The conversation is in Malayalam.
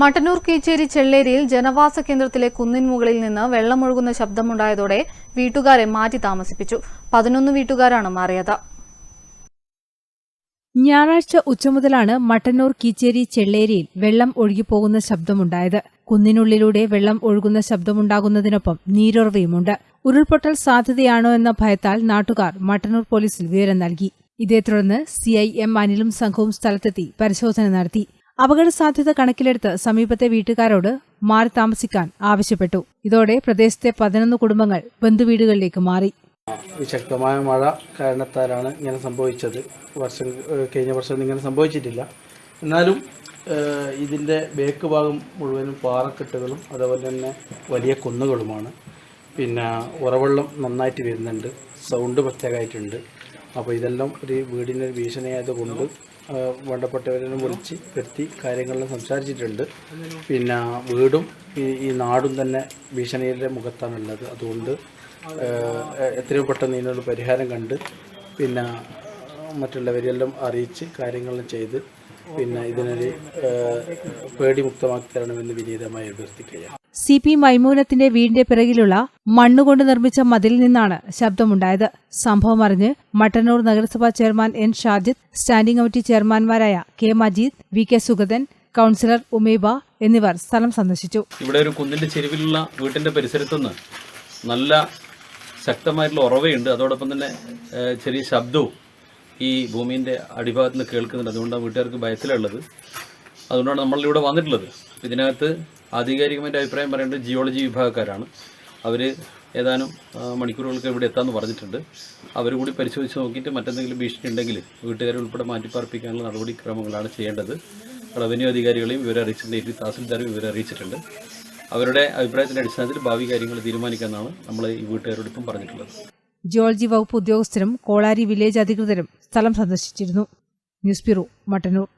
മട്ടന്നൂർ കീച്ചേരി ചെള്ളേരിയിൽ ജനവാസ കേന്ദ്രത്തിലെ കുന്നിൻ മുകളിൽ നിന്ന് വെള്ളമൊഴുകുന്ന ശബ്ദമുണ്ടായതോടെ വീട്ടുകാരെ മാറ്റി താമസിപ്പിച്ചു. പതിനൊന്ന് വീട്ടുകാരാണ് മാറിയത്. ഞായറാഴ്ച ഉച്ചമുതലാണ് മട്ടന്നൂർ കീച്ചേരി ചെള്ളേരിയിൽ വെള്ളം ഒഴുകിപ്പോകുന്ന ശബ്ദമുണ്ടായത്. കുന്നിനുള്ളിലൂടെ വെള്ളം ഒഴുകുന്ന ശബ്ദമുണ്ടാകുന്നതിനൊപ്പം നീരുറവയുമുണ്ട്. ഉരുൾപൊട്ടൽ സാധ്യതയാണോ എന്ന ഭയത്താൽ നാട്ടുകാർ മട്ടന്നൂർ പോലീസിൽ വിവരം നൽകി. ഇതേ തുടർന്ന് സിഐ എം അനിലും സംഘവും സ്ഥലത്തെത്തി പരിശോധന നടത്തി. അപകട സാധ്യത കണക്കിലെടുത്ത് സമീപത്തെ വീട്ടുകാരോട് മാറി താമസിക്കാൻ ആവശ്യപ്പെട്ടു. ഇതോടെ പ്രദേശത്തെ പതിനൊന്ന് കുടുംബങ്ങൾ ബന്ധുവീടുകളിലേക്ക് മാറി. ശക്തമായ മഴ കാരണത്താലാണ് ഇങ്ങനെ സംഭവിച്ചത്. വർഷം കഴിഞ്ഞ വർഷം ഇങ്ങനെ സംഭവിച്ചിട്ടില്ല. എന്നാലും ഇതിന്റെ ബേക്ക് ഭാഗം മുഴുവനും പാറക്കെട്ടുകളും അതുപോലെ തന്നെ വലിയ കുന്നുകളുമാണ്. പിന്നെ ഉറവെള്ളം നന്നായിട്ട് വരുന്നുണ്ട്. സൗണ്ട് പ്രത്യേകമായിട്ടുണ്ട്. അപ്പോൾ ഇതെല്ലാം ഒരു വീടിനൊരു ഭീഷണിയായതുകൊണ്ട് വേണ്ടപ്പെട്ടവരെല്ലാം വിളിച്ച് വരുത്തി കാര്യങ്ങളെല്ലാം സംസാരിച്ചിട്ടുണ്ട്. പിന്നെ വീടും ഈ നാടും തന്നെ ഭീഷണിയുടെ മുഖത്താണുള്ളത്. അതുകൊണ്ട് എത്രയും പെട്ടെന്ന് ഇതിനൊരു പരിഹാരം കണ്ട് പിന്നെ മറ്റുള്ളവരെല്ലാം അറിയിച്ച് കാര്യങ്ങളെല്ലാം ചെയ്ത് പിന്നെ ഇതിനൊരു പേടി പേടിമുക്തമാക്കി തരണമെന്ന് വിനീതമായി അഭ്യർത്ഥിക്കുകയാണ്. സി പി മൈമൂനത്തിന്റെ വീടിന്റെ പിറകിലുള്ള മണ്ണുകൊണ്ട് നിർമ്മിച്ച മതിലിൽ നിന്നാണ് ശബ്ദമുണ്ടായത്. സംഭവം അറിഞ്ഞ് മട്ടന്നൂർ നഗരസഭാ chairman N Shajid standing committee ചെയർമാൻമാരായ K Majeed V K Sugathan councillor Umeba എന്നിവർ സ്ഥലം സന്ദർശിച്ചു. ഇവിടെ ഒരു കുന്നിന്റെ ചെരുവിലുള്ള വീട്ടിന്റെ പരിസരത്തുനിന്ന് നല്ല ശക്തമായിട്ടുള്ള ഉറവയുണ്ട്. അതോടൊപ്പം തന്നെ ചെറിയ ശബ്ദവും ഈ ഭൂമിന്റെ അടിഭാഗത്ത് നിന്ന് കേൾക്കുന്നുണ്ട്. അതുകൊണ്ടാണ് വീട്ടുകാർക്ക് ഭയത്തിലുള്ളത്. അതുകൊണ്ടാണ് നമ്മളിവിടെ വന്നിട്ടുള്ളത്. ഇതിനകത്ത് ആധികാരികമായിട്ട് അഭിപ്രായം പറയേണ്ടത് ജിയോളജി വിഭാഗക്കാരാണ്. അവർ ഏതാനും മണിക്കൂറുകൾക്ക് ഇവിടെ എത്താമെന്ന് പറഞ്ഞിട്ടുണ്ട്. അവർ കൂടി പരിശോധിച്ച് നോക്കിയിട്ട് മറ്റെന്തെങ്കിലും ഭീഷണി ഉണ്ടെങ്കിൽ വീട്ടുകാരെ ഉൾപ്പെടെ മാറ്റിപ്പാർപ്പിക്കാനുള്ള നടപടിക്രമങ്ങളാണ് ചെയ്യേണ്ടത്. റവന്യൂ അധികാരികളെയും ഇവരെ അറിയിച്ചിട്ടുണ്ട് ഇരു തഹസിൽദാരും ഇവരെ അറിയിച്ചിട്ടുണ്ട്. അവരുടെ അഭിപ്രായത്തിന്റെ അടിസ്ഥാനത്തിൽ ഭാവി കാര്യങ്ങൾ തീരുമാനിക്കാമെന്നാണ് നമ്മൾ ഈ വീട്ടുകാരോടൊപ്പം പറഞ്ഞിട്ടുള്ളത്. ജിയോളജി വകുപ്പ് ഉദ്യോഗസ്ഥരും കോളാരി വില്ലേജ് അധികൃതരും സ്ഥലം സന്ദർശിച്ചിരുന്നു. News bureau Mattannur.